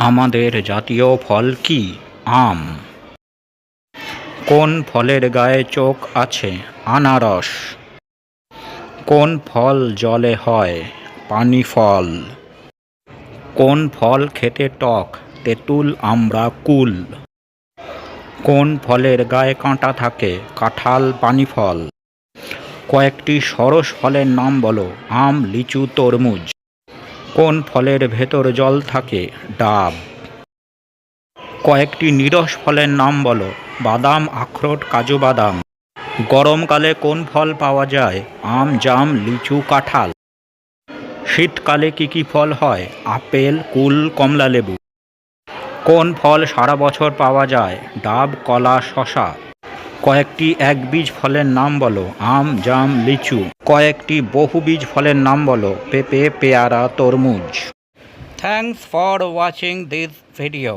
আমাদের জাতীয় ফল কি? আম। কোন ফলের গায়ে চোখ আছে? আনারস। কোন ফল জলে হয়? পানি ফল। কোন ফল খেতে টক? তেঁতুল আমরা কুল। কোন ফলের গায়ে কাঁটা থাকে? কাঁঠাল, পানি ফল। কয়েকটি সরস ফলের নাম বলো। আম, লিচু, তরমুজ। কোন ফলের ভেতর জল থাকে? ডাব। কয়েকটি নিরস ফলের নাম বলো। বাদাম, আখরোট, কাজু বাদাম। গরমকালে কোন ফল পাওয়া যায়? আম, জাম, লিচু, কাঁঠাল। শীতকালে কি কি ফল হয়? আপেল, কুল, কমলা লেবু। কোন ফল সারা বছর পাওয়া যায়? ডাব, কলা শশা কয়েকটি একবীজ ফলের নাম বলো। আম, জাম, লিচু। কয়েকটি বহুবীজ ফলের নাম বলো। পেঁপে পেয়ারা তরমুজ। Thanks for watching this video